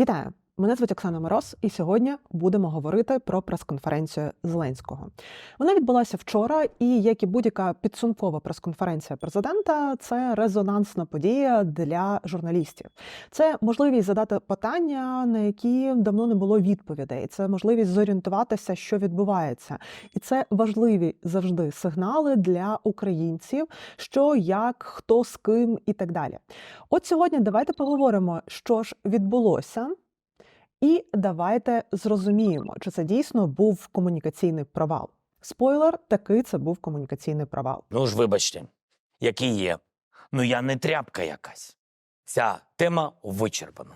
Jeder Мене звуть Оксана Мороз, і сьогодні будемо говорити про прес-конференцію Зеленського. Вона відбулася вчора, і як і будь-яка підсумкова прес-конференція президента, це резонансна подія для журналістів. Це можливість задати питання, на які давно не було відповідей. Це можливість зорієнтуватися, що відбувається, і це важливі завжди сигнали для українців, що як, хто з ким і так далі. От сьогодні давайте поговоримо, що ж відбулося. І давайте зрозуміємо, чи це дійсно був комунікаційний провал. Спойлер, таки це був комунікаційний провал. Ну ж, вибачте, який є. Ну я не тряпка якась. Ця тема вичерпана.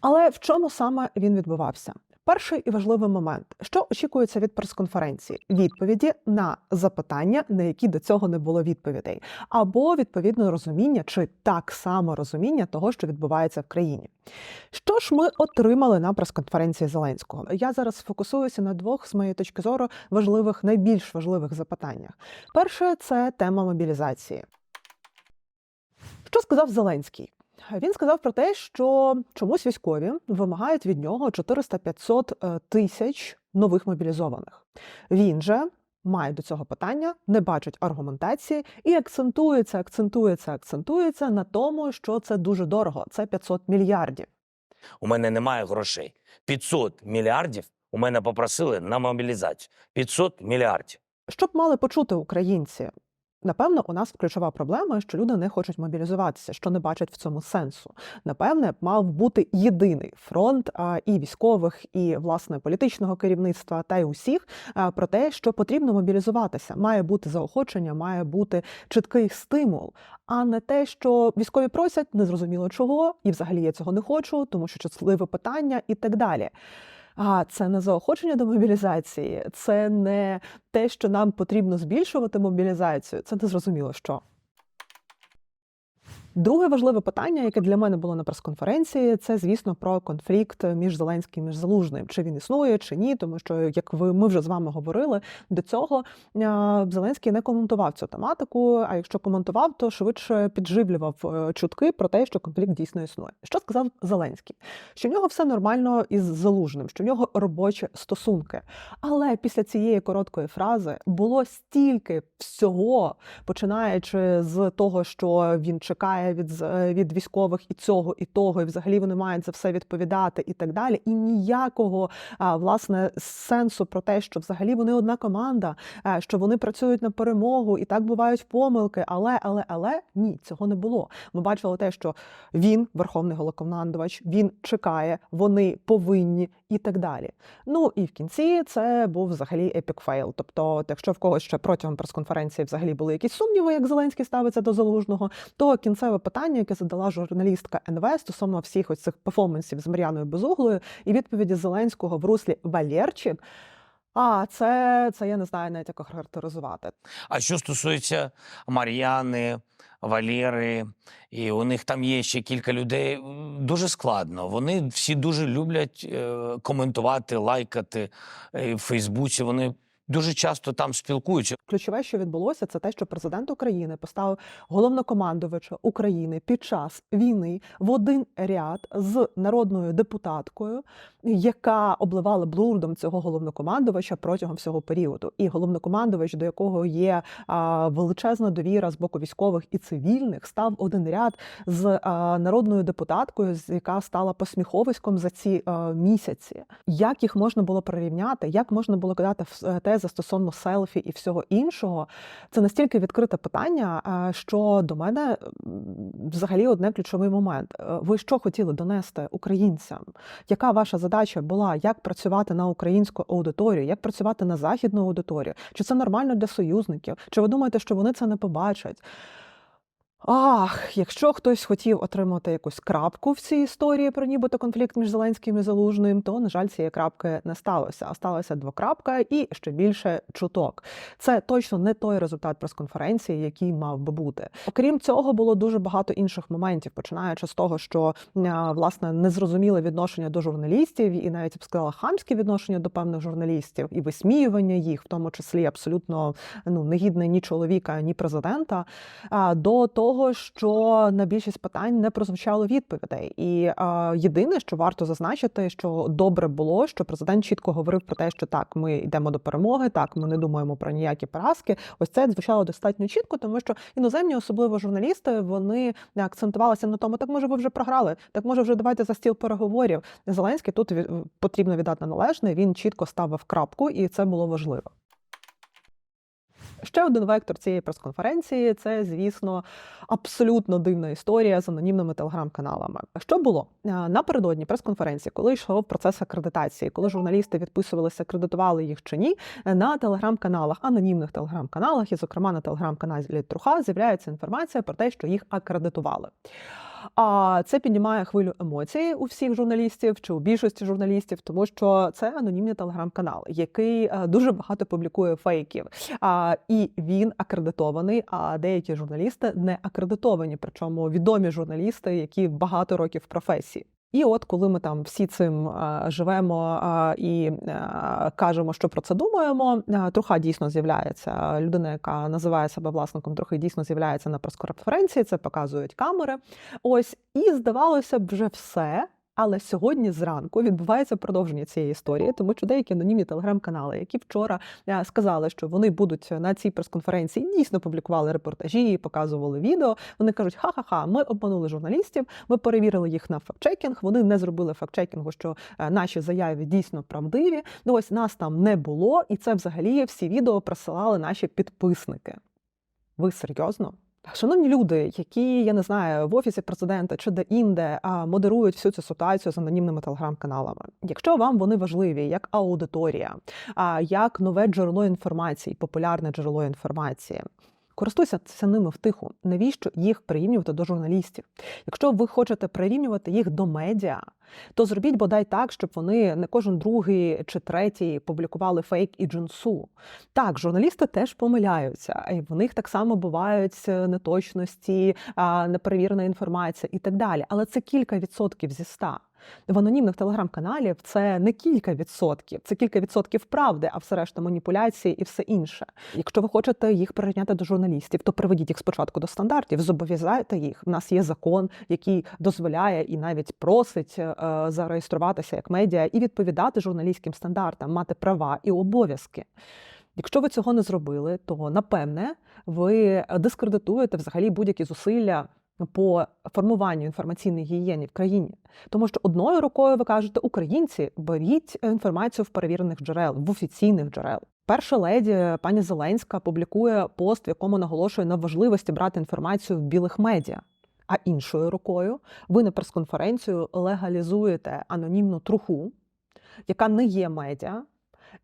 Але в чому саме він відбувався? Перший і важливий момент, що очікується від прес-конференції: відповіді на запитання, на які до цього не було відповідей, або відповідно розуміння чи так само розуміння того, що відбувається в країні. Що ж ми отримали на прес-конференції Зеленського? Я зараз фокусуюся на двох, з моєї точки зору, важливих, найбільш важливих запитаннях. Перше це тема мобілізації. Що сказав Зеленський? Він сказав про те, що чомусь військові вимагають від нього 400-500 е, тисяч нових мобілізованих. Він же має до цього питання, не бачить аргументації і акцентується, акцентується, акцентується на тому, що це дуже дорого. Це 500 мільярдів. У мене немає грошей. 500 мільярдів у мене попросили на мобілізацію. 500 мільярдів. Що б мали почути українці? Напевно, у нас ключова проблема, що люди не хочуть мобілізуватися, що не бачать в цьому сенсу. Напевне, мав бути єдиний фронт і військових, і власне політичного керівництва, та й усіх про те, що потрібно мобілізуватися. Має бути заохочення, має бути чіткий стимул, а не те, що військові просять незрозуміло чого, і взагалі я цього не хочу, тому що чутливе питання і так далі. А це не заохочення до мобілізації, це не те, що нам потрібно збільшувати мобілізацію. Це не зрозуміло що. Друге важливе питання, яке для мене було на прес-конференції, це звісно про конфлікт між Зеленським і Залужним. Чи він існує, чи ні, тому що як ви ми вже з вами говорили до цього, Зеленський не коментував цю тематику. А якщо коментував, то швидше підживлював е, чутки про те, що конфлікт дійсно існує. Що сказав Зеленський? Що в нього все нормально із Залужним, що в нього робочі стосунки. Але після цієї короткої фрази було стільки всього, починаючи з того, що він чекає від, з- е, від військових і цього, і того, і взагалі вони мають за все відповідати, і так далі. І ніякого власне сенсу про те, що взагалі вони одна команда, е, що вони працюють на перемогу, і так бувають помилки. Але, але, але ні, цього не було. Ми бачили те, що він, верховний головнокомандувач, він чекає, вони повинні і так далі. Ну і в кінці це був взагалі епік фейл. Тобто, якщо в когось ще протягом прес-конференції взагалі були якісь сумніви, як Зеленський ставиться до залужного, то кінцеве питання, яке задала журналістка НВ стосовно всіх ось цих перформансів з Мар'яною Безуглою, і відповіді Зеленського в руслі Валєрчик. А це, це я не знаю навіть як охарактеризувати. А що стосується Мар'яни, Валєри, і у них там є ще кілька людей, дуже складно. Вони всі дуже люблять е, коментувати, лайкати е, в Фейсбуці. Вони дуже часто там спілкуються. Ключове, що відбулося, це те, що президент України поставив головнокомандувача України під час війни в один ряд з народною депутаткою, яка обливала блурдом цього головнокомандувача протягом всього періоду. І головнокомандувач, до якого є величезна довіра з боку військових і цивільних, став один ряд з народною депутаткою, з яка стала посміховиськом за ці місяці. Як їх можна було прирівняти? Як можна було кидати в- е, тези стосовно селфі і всього іншого? Це настільки відкрите питання, що до мене взагалі одне ключовий момент. Е, Ви що хотіли донести українцям? Яка ваша задача була? Як працювати на українську аудиторію? Як працювати на західну аудиторію? Чи це нормально для союзників? Чи ви думаєте, що вони це не побачать? Ах, якщо хтось хотів отримати якусь крапку в цій історії про нібито конфлікт між Зеленським і Залужним, то на жаль, цієї крапки не сталося. А сталася двокрапка і ще більше чуток. Це точно не той результат прес-конференції, який мав би бути. Окрім цього, було дуже багато інших моментів, починаючи з того, що а, власне незрозуміле відношення до журналістів, і навіть я б сказала хамське відношення до певних журналістів, і висміювання їх, в тому числі абсолютно ну негідне ні чоловіка, ні президента. До того. Того, що на більшість питань не прозвучало відповідей. І е, єдине, що варто зазначити, що добре було, що президент чітко говорив про те, що так, ми йдемо до перемоги, так ми не думаємо про ніякі поразки. Ось це звучало достатньо чітко, тому що іноземні, особливо журналісти, вони акцентувалися на тому, так може ви вже програли, так може вже давайте за стіл переговорів. Зеленський тут потрібно віддати належне. Він чітко ставив крапку, і це було важливо. Ще один вектор цієї прес-конференції це, звісно, абсолютно дивна історія з анонімними телеграм-каналами. Що було напередодні прес-конференції, коли йшов процес акредитації, коли журналісти відписувалися, акредитували їх чи ні, на телеграм-каналах, анонімних телеграм-каналах, і, зокрема, на телеграм-каналі Труха з'являється інформація про те, що їх акредитували. А це піднімає хвилю емоцій у всіх журналістів чи у більшості журналістів, тому що це анонімний телеграм-канал, який е, дуже багато публікує фейків. А, і він акредитований, а деякі журналісти не акредитовані, причому відомі журналісти, які багато років в професії. І от коли ми там всі цим е, живемо е, і е, кажемо, що про це думаємо, труха дійсно з'являється. Людина, яка називає себе власником трохи, дійсно з'являється на прес-конференції, це показують камери. Ось і здавалося б, вже все. Але сьогодні зранку відбувається продовження цієї історії, тому що деякі анонімні телеграм-канали, які вчора е, сказали, що вони будуть на цій прес-конференції, дійсно публікували репортажі, показували відео. Вони кажуть: ха-ха-ха, ми обманули журналістів, ми перевірили їх на фактчекінг. Вони не зробили фактчекінгу, що е, наші заяви дійсно правдиві. Ну ось нас там не було, і це взагалі всі відео присилали наші підписники. Ви серйозно? Шановні люди, які я не знаю в офісі президента чи де-інде модерують всю цю ситуацію з анонімними телеграм-каналами. Якщо вам вони важливі як аудиторія, як нове джерело інформації, популярне джерело інформації. Користуйтеся ними втиху. Навіщо їх прирівнювати до журналістів? Якщо ви хочете прирівнювати їх до медіа, то зробіть бодай так, щоб вони не кожен другий чи третій публікували фейк і джинсу. Так, журналісти теж помиляються, в них так само бувають е, неточності, неперевірена інформація і так далі. Але це кілька відсотків зі ста. В анонімних телеграм-каналів це не кілька відсотків, це кілька відсотків правди, а все решта маніпуляції і все інше. Якщо ви хочете їх прирівняти до журналістів, то приведіть їх спочатку до стандартів, зобов'язайте їх. У нас є закон, який дозволяє і навіть просить е, зареєструватися як медіа і відповідати журналістським стандартам, мати права і обов'язки. Якщо ви цього не зробили, то напевне ви дискредитуєте взагалі будь-які зусилля по формуванню інформаційної гігієни в країні. Тому що одною рукою ви кажете, українці, беріть інформацію в перевірених джерел, в офіційних джерел. Перша леді пані Зеленська публікує пост, в якому наголошує на важливості брати інформацію в білих медіа. А іншою рукою ви на прес-конференцію легалізуєте анонімну труху, яка не є медіа.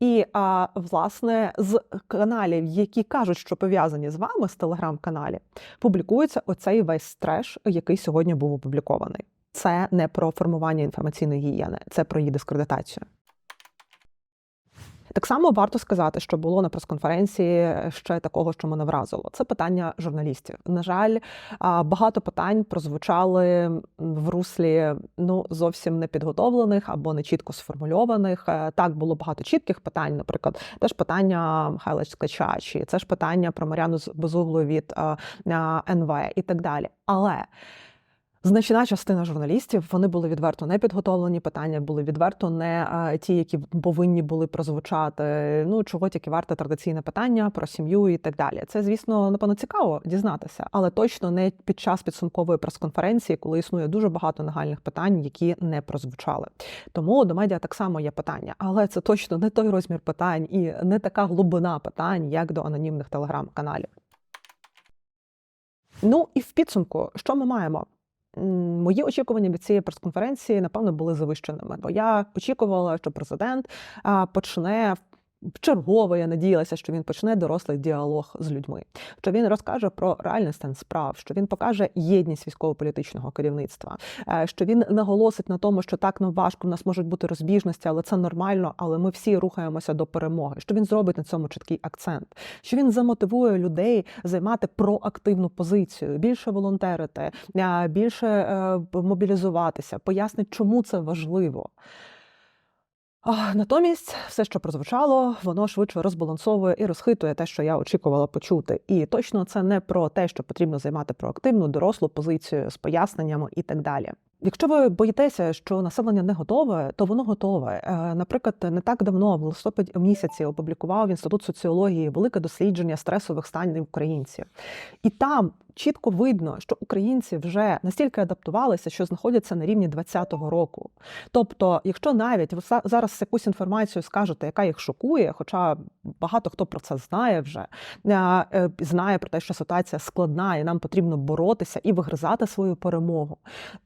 І а, власне з каналів, які кажуть, що пов'язані з вами з телеграм-каналів, публікується оцей весь треш, який сьогодні був опублікований. Це не про формування інформаційної гігієни, це про її дискредитацію. Так само варто сказати, що було на прес-конференції ще такого, що мене вразило. Це питання журналістів. На жаль, багато питань прозвучали в руслі ну зовсім непідготовлених або не чітко сформульованих. Е, Так було багато чітких питань, наприклад, теж питання Михайла Ткача, чи це ж питання про Мар'яну Безуглу від е, е, НВ і так далі. Але Значна частина журналістів вони були відверто не підготовлені. Питання були відверто не ті, які повинні були прозвучати. Ну чого тільки варте традиційне питання про сім'ю і так далі. Це, звісно, напевно, цікаво дізнатися, але точно не під час підсумкової прес-конференції, коли існує дуже багато нагальних питань, які не прозвучали. Тому до медіа так само є питання, але це точно не той розмір питань і не така глибина питань, як до анонімних телеграм-каналів. Ну і в підсумку, що ми маємо? Мої очікування від цієї прес-конференції, напевно, були завищеними, бо я очікувала, що президент почне в чергове, я надіялася, що він почне дорослий діалог з людьми, що він розкаже про реальний стан справ, що він покаже єдність військово-політичного керівництва, е, що він наголосить на тому, що так нам важко, в нас можуть бути розбіжності, але це нормально, але ми всі рухаємося до перемоги. Що він зробить на цьому чіткий акцент, що він замотивує людей займати проактивну позицію, більше волонтерити, е, більше е, мобілізуватися, пояснить, чому це важливо. А, натомість, все, що прозвучало, воно швидше розбалансовує і розхитує те, що я очікувала почути. І точно це не про те, що потрібно займати проактивну, дорослу позицію з поясненнями і так далі. Якщо ви боїтеся, що населення не готове, то воно готове. Е, Наприклад, не так давно, в листопаді місяці, опублікував інститут соціології велике дослідження стресових станів українців, і там чітко видно, що українці вже настільки адаптувалися, що знаходяться на рівні 2020 року. Тобто, якщо навіть ви зараз якусь інформацію скажете, яка їх шокує, хоча багато хто про це знає вже, е, знає про те, що ситуація складна, і нам потрібно боротися і вигризати свою перемогу,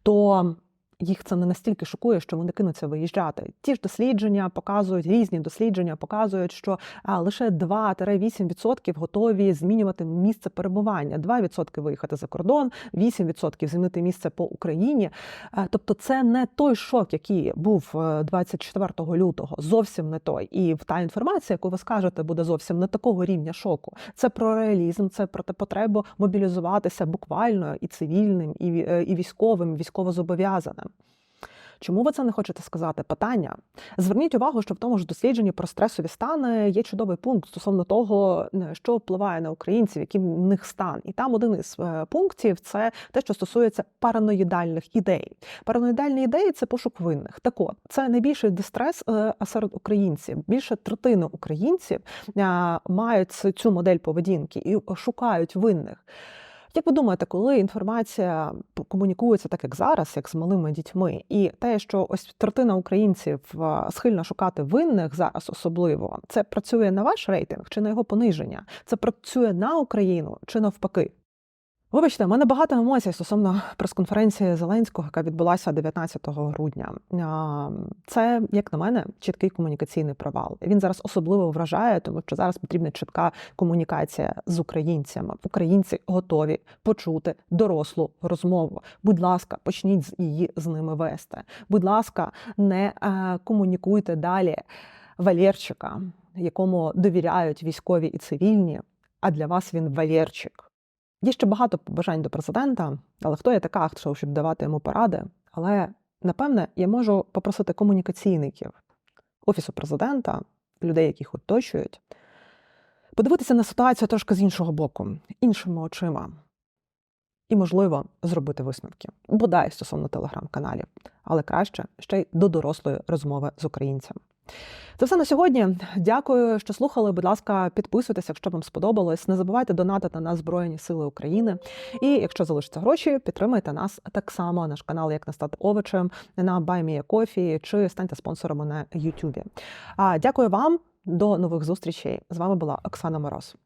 то їх це не настільки шокує, що вони кинуться виїжджати. Ті ж дослідження показують, різні дослідження показують, що лише 2-8% готові змінювати місце перебування, 2% виїхати за кордон, 8% змінити місце по Україні. Е, Тобто, це не той шок, який був е, 24 лютого, зовсім не той. І та інформація, яку ви скажете, буде зовсім не такого рівня шоку. Це про реалізм, це про те потребу мобілізуватися буквально і цивільним, і, е, і військовим, Чому ви це не хочете сказати? Питання. Зверніть увагу, що в тому ж дослідженні про стресові стани є чудовий пункт стосовно того, е, що впливає на українців, який в них стан. І там один із е, пунктів це те, що стосується параноїдальних ідей. Параноїдальні ідеї це пошук винних. Так от, це найбільший дистрес е, серед українців. Більше третини українців мають цю модель поведінки і шукають винних. Як ви думаєте, коли інформація комунікується так, як зараз, як з малими дітьми, і те, що ось третина українців схильна шукати винних зараз особливо, це працює на ваш рейтинг чи на його пониження? Це працює на Україну чи навпаки? Вибачте, в мене багато емоцій стосовно прес-конференції Зеленського, яка відбулася 19 грудня. Це, як на мене, чіткий комунікаційний провал. Він зараз особливо вражає, тому що зараз потрібна чітка комунікація з українцями. Українці готові почути дорослу розмову. Будь ласка, почніть її з ними вести. Будь ласка, не е, комунікуйте далі Валєрчика, якому довіряють військові і цивільні. А для вас він Валєрчик. Є ще багато побажань до президента, але хто я така, хто щоб давати йому поради? Але напевне я можу попросити комунікаційників офісу президента, людей, яких оточують, подивитися на ситуацію трошки з іншого боку, іншими очима. І, можливо, зробити висновки, бодай стосовно телеграм-каналів, але краще ще й до дорослої розмови з українцями. Це все на сьогодні. Дякую, що слухали. Будь ласка, підписуйтесь, якщо вам сподобалось. Не забувайте донатити на Збройні Сили України. І якщо залишаться гроші, підтримайте нас так само, наш канал, як не стати овочем на Кофі чи станьте спонсорами на Ютубі. Дякую вам. До нових зустрічей. З вами була Оксана Мороз.